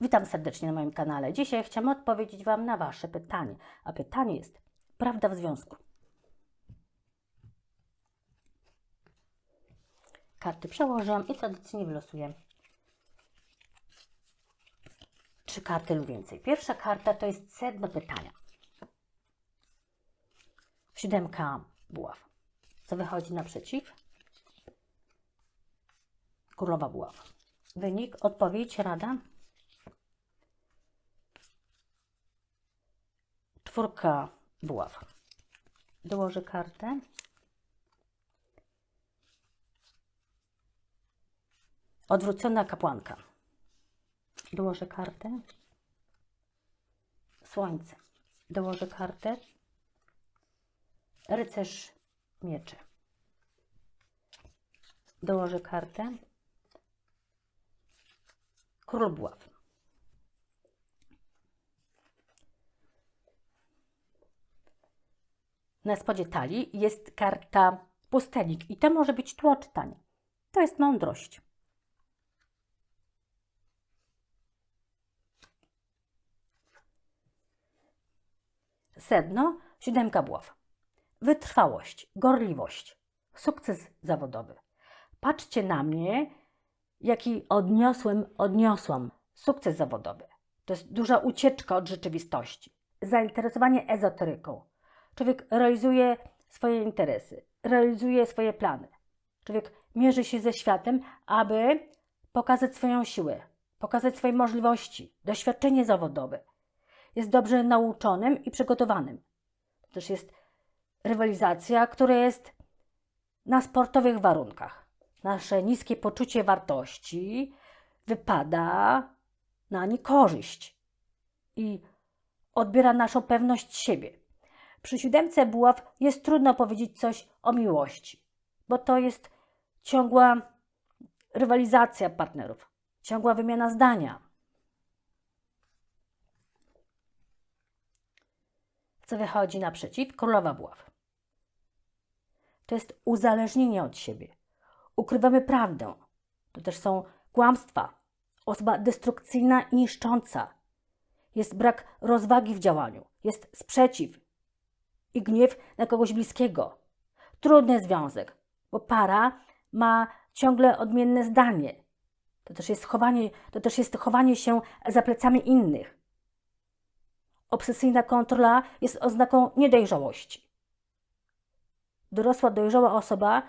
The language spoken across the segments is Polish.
Witam serdecznie na moim kanale. Dzisiaj chciałam odpowiedzieć Wam na Wasze pytanie. A pytanie jest: prawda w związku? Karty przełożę i tradycyjnie wylosuję trzy karty lub więcej. Pierwsza karta to jest sedno pytania. Siódemka buław. Co wychodzi naprzeciw? Królowa buław. Wynik, odpowiedź, rada? Czwórka buław. Dołożę kartę. Odwrócona kapłanka. Dołożę kartę. Słońce. Dołożę kartę. Rycerz mieczy. Dołożę kartę. Król buław. Na spodzie talii jest karta pustelnik i to może być tło czytania. To jest mądrość. Sedno, siódemka buław. Wytrwałość, gorliwość, sukces zawodowy. Patrzcie na mnie, jaki odniosłem, odniosłam sukces zawodowy. To jest duża ucieczka od rzeczywistości. Zainteresowanie ezoteryką. Człowiek realizuje swoje interesy, realizuje swoje plany. Człowiek mierzy się ze światem, aby pokazać swoją siłę, pokazać swoje możliwości, doświadczenie zawodowe. Jest dobrze nauczonym i przygotowanym. To też jest rywalizacja, która jest na sportowych warunkach. Nasze niskie poczucie wartości wypada na niekorzyść i odbiera naszą pewność siebie. Przy siódemce buław jest trudno powiedzieć coś o miłości, bo to jest ciągła rywalizacja partnerów, ciągła wymiana zdania. Co wychodzi naprzeciw? Królowa buław. To jest uzależnienie od siebie. Ukrywamy prawdę. To też są kłamstwa. Osoba destrukcyjna i niszcząca. Jest brak rozwagi w działaniu. Jest sprzeciw i gniew na kogoś bliskiego. Trudny związek, bo para ma ciągle odmienne zdanie. To też jest chowanie, to też jest chowanie się za plecami innych. Obsesyjna kontrola jest oznaką niedojrzałości. Dorosła, dojrzała osoba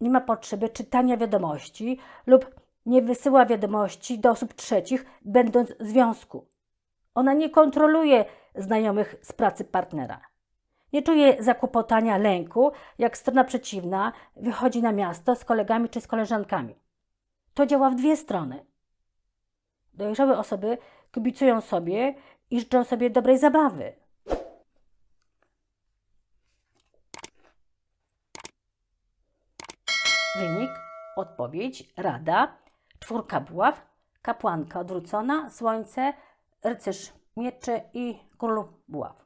nie ma potrzeby czytania wiadomości lub nie wysyła wiadomości do osób trzecich, będąc w związku. Ona nie kontroluje znajomych z pracy partnera. Nie czuje zakłopotania, lęku, jak strona przeciwna wychodzi na miasto z kolegami czy z koleżankami. To działa w dwie strony. Dojrzałe osoby kibicują sobie i życzą sobie dobrej zabawy. Wynik, odpowiedź, rada, czwórka buław, kapłanka odwrócona, słońce, rycerz mieczy i król buław.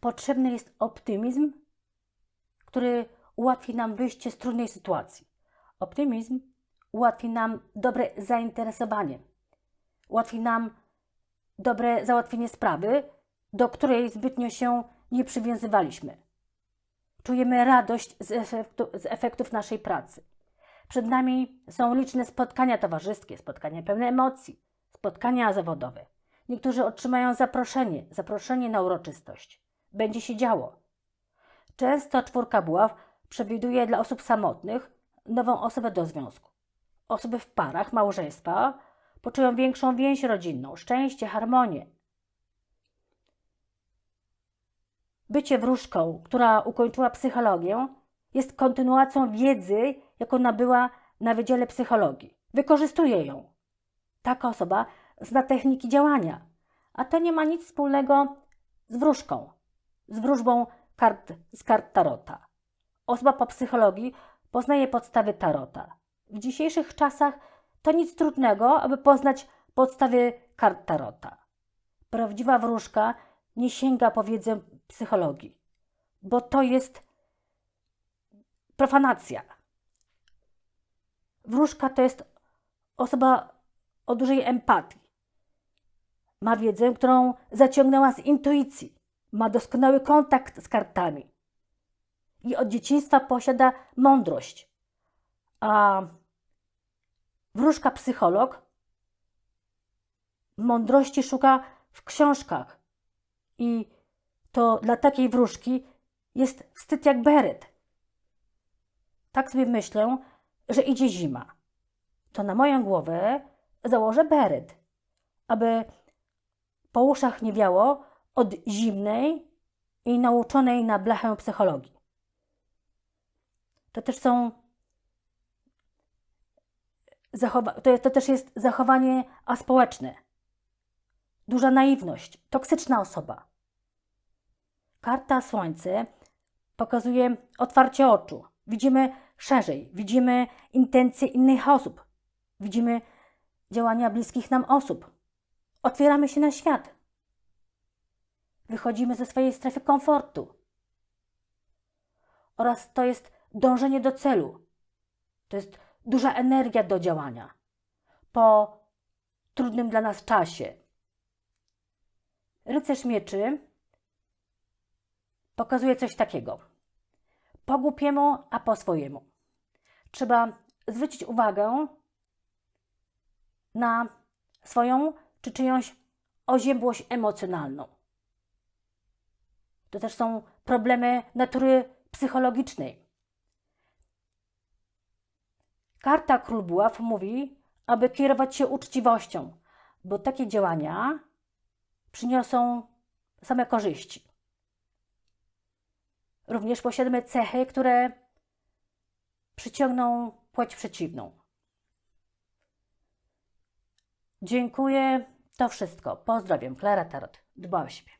Potrzebny jest optymizm, który ułatwi nam wyjście z trudnej sytuacji. Optymizm ułatwi nam dobre zainteresowanie, ułatwi nam dobre załatwienie sprawy, do której zbytnio się nie przywiązywaliśmy. Czujemy radość z, efektu, z efektów naszej pracy. Przed nami są liczne spotkania towarzyskie, spotkania pełne emocji, spotkania zawodowe. Niektórzy otrzymają zaproszenie, zaproszenie na uroczystość. Będzie się działo. Często czwórka buław przewiduje dla osób samotnych nową osobę do związku. Osoby w parach, małżeństwa poczują większą więź rodzinną, szczęście, harmonię. Bycie wróżką, która ukończyła psychologię, jest kontynuacją wiedzy, jaką nabyła na Wydziale Psychologii. Wykorzystuje ją. Taka osoba zna techniki działania, a to nie ma nic wspólnego z wróżką, z wróżbą kart, z kart tarota. Osoba po psychologii poznaje podstawy tarota. W dzisiejszych czasach to nic trudnego, aby poznać podstawy kart tarota. Prawdziwa wróżka nie sięga po wiedzę psychologii, bo to jest profanacja. wróżka to jest osoba o dużej empatii. Ma wiedzę, którą zaciągnęła z intuicji. Ma doskonały kontakt z kartami. I od dzieciństwa posiada mądrość. A wróżka psycholog mądrości szuka w książkach. I to dla takiej wróżki jest wstyd jak beret. Tak sobie myślę, że idzie zima. To na moją głowę założę beret, aby po uszach nie wiało od zimnej i nauczonej na blachę psychologii. To też są zachowa- to, jest, to też jest zachowanie aspołeczne. Duża naiwność, toksyczna osoba. Karta Słońce pokazuje otwarcie oczu. Widzimy szerzej, widzimy intencje innych osób, widzimy działania bliskich nam osób. Otwieramy się na świat. Wychodzimy ze swojej strefy komfortu. Oraz to jest dążenie do celu. To jest duża energia do działania po trudnym dla nas czasie. Rycerz mieczy pokazuje coś takiego. Po głupiemu, a po swojemu. Trzeba zwrócić uwagę na swoją czy czyjąś oziębłość emocjonalną. To też są problemy natury psychologicznej. Karta Król Buław mówi, aby kierować się uczciwością, bo takie działania przyniosą same korzyści. Również posiadamy cechy, które przyciągną płeć przeciwną. Dziękuję. To wszystko. Pozdrawiam. Klara Tarot. Dba o siebie.